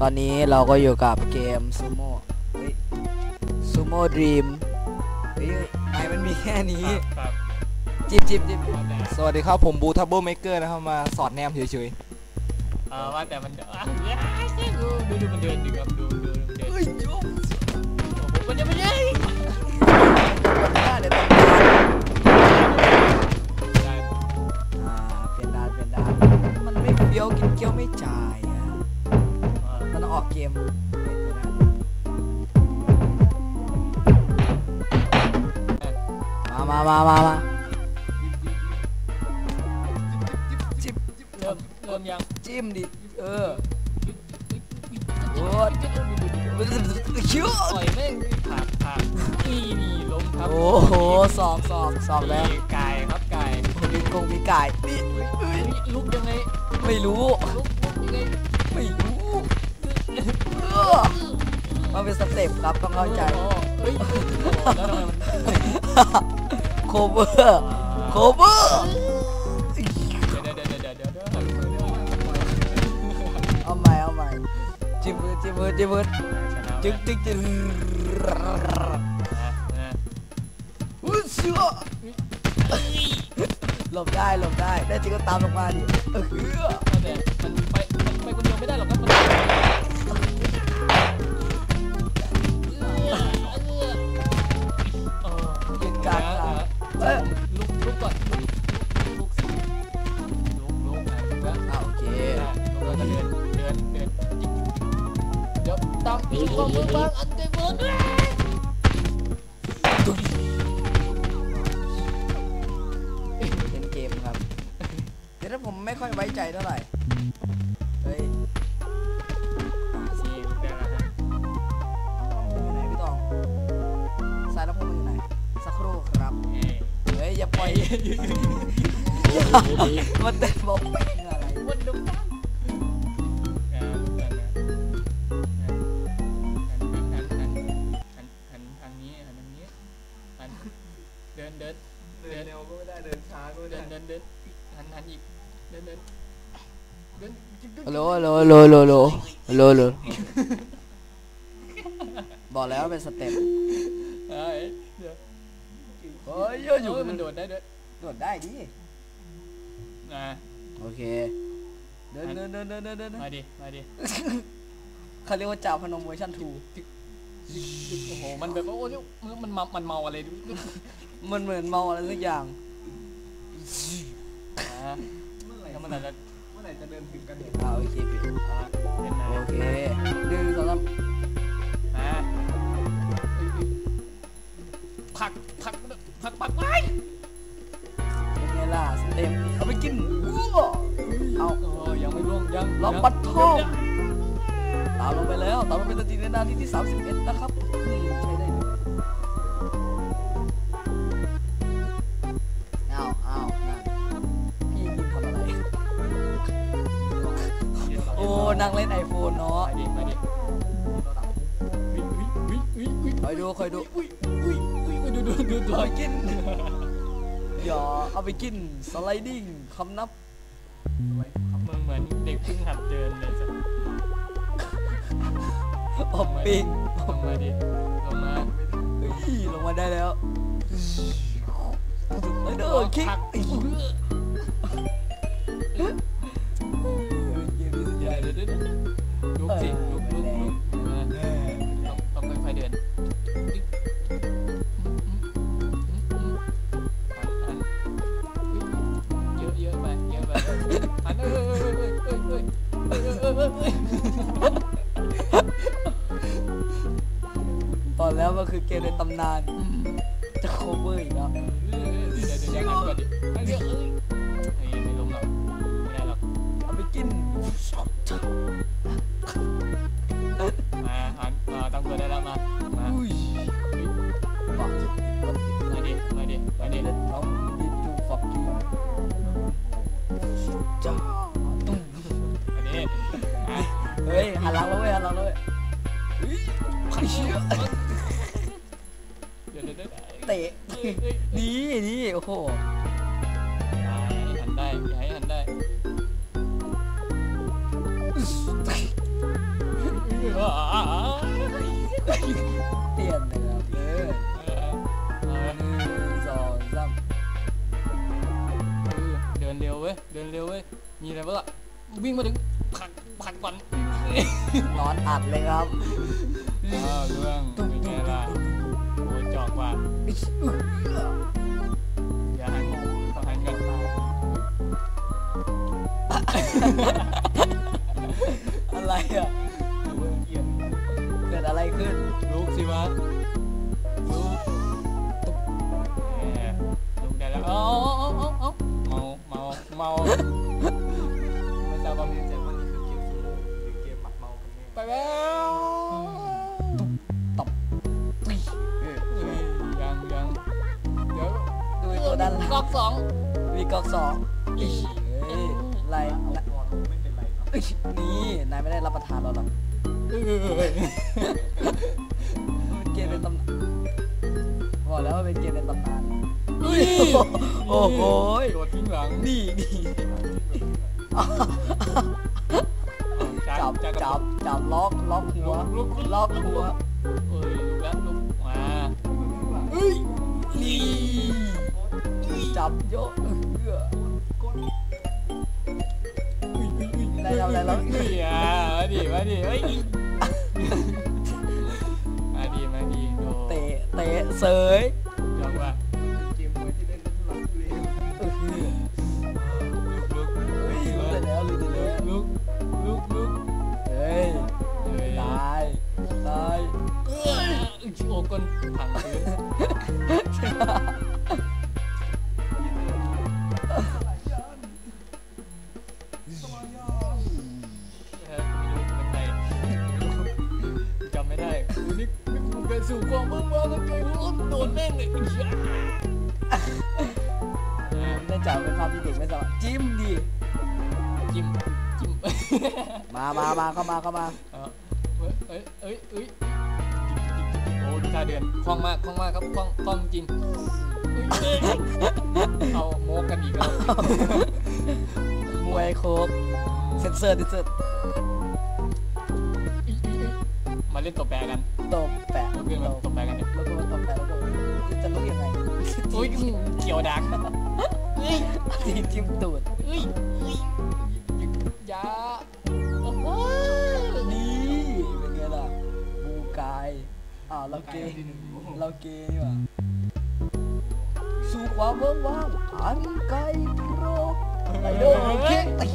ตอนนี้เราก็อยู่กับเกมซูโม่ซูโม่ดรีมเฮ้ยไม่มันมีแค่นี้ ครับจิบจิบจิบครับแต่สวัสดีครับผมบูทับเบิลเมเกอร์นะครับ มาสอดแนมเฉยเออว่าแต่มันอะดูดูดูมันเดินดิครับดูดูมันเดินเฮ้ยโยมโอ้โหมันจะไม่ใช่วันหน้าเดี๋ยวต้องได้อ่าเปลี่ยนดานเปลี่ยนดานมันไม่เฟี้ยวกินเกี้ยวไม่จ่ายอะเอ อมันต้องออกเกมมามามามามาจิบเริ่มเริ่มยังจิ้มดิ เออโอ้ยคิ้วต่อยแม่งผักผักนี่นี่ล้มครับ โอ้โหสอกสอกสอกแล้วนี่ไก่ครับไก่มีกงมีไก่นี่นี่ลุกยังไง ไม่รู้ ลุกยังไง ไม่รู้เออ มันเป็นสเต็ปครับต้องเข้าใจโอ้โหเฮ้ยแล้วทำไมมันโคเวอร์โคเวอร์เดี๋ยวเดี๋ยวเดี๋ยวเดี๋ยวเดี๋ยวเดี๋ยวเดี๋ยวเอาใหม่เอาใหม่จิ้มมือจิ้มมือจิ้มมือชนะจึ๊กจึ๊กจึ๊กนะนะอุ้ยเสือหลบได้หลบได้ได้จริงก็ตามลงมาดิเออแต่มันไปมันไปคนเดียวไม่ได้หรอกครับมัน แล้วก็เดินเดินเดินเดี๋ยวตามอีกความมือบ้างอันเดเวิร์ดเป็นเกมครับ เดี๋ยวถ้าผมไม่ค่อยไว้ใจเท่าไหร่ เฮ้ยสี่ลุกได้แล้วฮะอยู่ไหนพี่ตองสายลำโพงมันอยู่ไหน สักครู่ครับเอ้ยเฮ้ยอย่าปล่อย มันเต้นบอก นเดินเดินหันหันอีกเดินเดินเดินฮัลโหลฮัลโหลฮัลโหลฮัลโหลฮัลโหลฮัลโหลฮัลโหลบอกแล้วว่าเป็นสเต็ปเอ้ยเดี๋ยวเฮ้ยเยอะอยู่โอ้ยมันโดดได้ด้วยโดดได้ดินะโอเคเดินเดินเดินเดินเดินเดินมาดิมาดิเขาเรียกว่าจ่าพนมเวอร์ชัน2โอ้โหมันแบบว่าโอ้ยมันเมามันเมาอะไรดูมันเหมือนเมาอะไรสักอย่าง อ่า เมื่อไหร่จะเมื่อไหร่จะเดินถึงกันเนี่ยอ่าโอเคพี่เห็นโอเคหนึ่งสองสามอ่าผักผักผักผักไว้เป็นไงล่ะสเต็ปเอาไปกินวัวเอาเออยังไม่ร่วงยังล็อกบัตทองตามลงไปแล้วตามลงไปสติในนาทีที่ 31 นะครับ คอยดูคอยดูวิวิวิวิดูดูดูดูเอาไปกินอย่าเอาไปกินสไลดิ้งคำนับมึงเหมือนเด็กเพิ่งหัดเดินเลยจ้ะอบปิ้งลงมาดิลงมาเฮ้ยลงมาได้แล้วเฮ้ยเด้อคิกผักเกมนี้สุดยเดี๋อยวดเดี๋ยวเดี๋ยวลุกสิลุกลุกลุก เดินเยอะเยอะไปเยอะไปหันเอ้ยเอ้ยเอ้ยเอ้ยเอ้ยเอ้ยเอ้ยเอ้ยเอ้ยเอ้ยตอนแล้วมันคือเกมในตำนาน จะโคเวอร์อีกแล้วเดี๋ยวเดี๋ยวเดี๋ยวหันก่อนดิหันเอ้ย ฮ้ยหันหลังแล้วเว้ยหันหลังแล้วเว้ยเฮ้ยใครเชื่อเดี๋ยวเดี๋ยวเดี๋ยวเตะเอ้ยเอ้ยนี่นี่โอ้โหอย่าให้หันได้อย่าให้หันได้เปลี่ยนเลยครับเออเออหนึ่งสองสามเดินเร็วเว้ยเดินเร็วเว้ยมีอะไรบ้างล่ะวิ่งมาถึงผลักผลักก่อน นอนอัดเลยครับเรื่องเป็นไงล่ะโอ้ยจอกว่าอย่าหันต้องหันกันอะไรอะเกิดอะไรขึ้นลุกสิวะลุกตุ๊บแหมลุกได้แล้วเอ้าเอ้าเอ้าเอ้าเมาเมาเมา แล้วตบเออเอ้ยยังยังเดี๋ยวดูไอ้ตัวด้านหลังกอกสองมีกอกสองอีเฮ้ยไรนี่นายไม่ได้รับประทานเราหรอกเอ้ยมันเกมเป็นตำนานบอกแล้วว่าเป็นเกมเป็นตำนานโอ้โหโดดทิ้งหลังนี่นี่ จับจับจับล็อกล็อกหัวล็อกหัวเอ้ยลุกแล้วลุกมาเฮ้ยนี่จับโยกเอื้อได้ทำอะไรแล้วเฮ้ยอะมาดิมาดิเฮ้ยมาดิมาดิโดเตะเตะเสย ก้นผังพื้นเออไม่รู้เป็นใครจำไม่ได้กูนี่นี่กูไปสู่ความเมื่อวานแล้วไงกูโดนแม่งเลยอีกอย่าเออเนื่องจาเป็นภาพที่เด็กไม่สามารถจิ้มดิจิ้มจิ้มมามามาเข้ามาเข้ามาเออเอ้ยเอ้ยเอ้ย โอ้ดูท่าเดือนคล่องมากคล่องมากครับคล่องคล่องจริงเอ้ยเอาโมกกันอีกแล้วมวยโคกเซนเซอร์ดิเซอร์มาเล่นตบแปรกันตบแปะเพื่อนมาตบแปรกันเนี่ยแล้วก็มาตบแปะแล้วก็จะลุกยังไงโอ้ยเกี่ยวดักเฮ้ยทีจิ้มตูดเฮ้ยเฮ้ยอยา เราเกย์เราเกย์นี่หว่าสู่ความเวิ้งว้างอันไกลโปรไอโดเก่งตี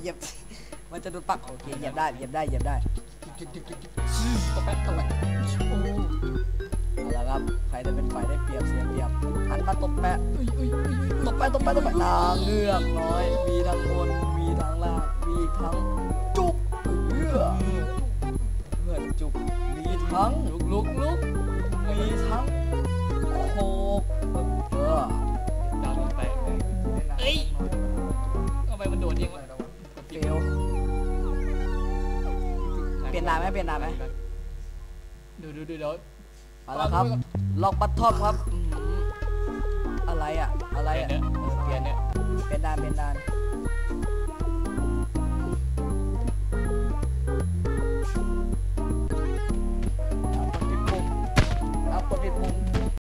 เหยียบ มันจะโดนปักโอเคเหยียบได้เหยียบได้เหยียบได้ตบแปรตบแปรโอ้เอาละครับใครจะเป็นฝ่ายได้เปรียบเสียเปรียบหันมาตบแปะตบแปะตบแปะตบแปะนางเงือกน้อย มีทั้งบนมีทั้งล่างมีทั้งจุกเอื้อเพื่อนจุกมีทั้งลุกลุกลุกมีทั้งโคกเออดาวลงไปเอ้ยทำไมมันโดดเองวะ ลี่ยนด่านไหมเปลี่ยนด่านไหมดูดูดูเดี๋ยวเอาละครับ ล็อกบัตทอมครับอื้อหืออะไรอะ อะไรเปลี่ยนอะเนี่ยเปลี่ยนเนี่ยเป็นด่านเป็นด่าน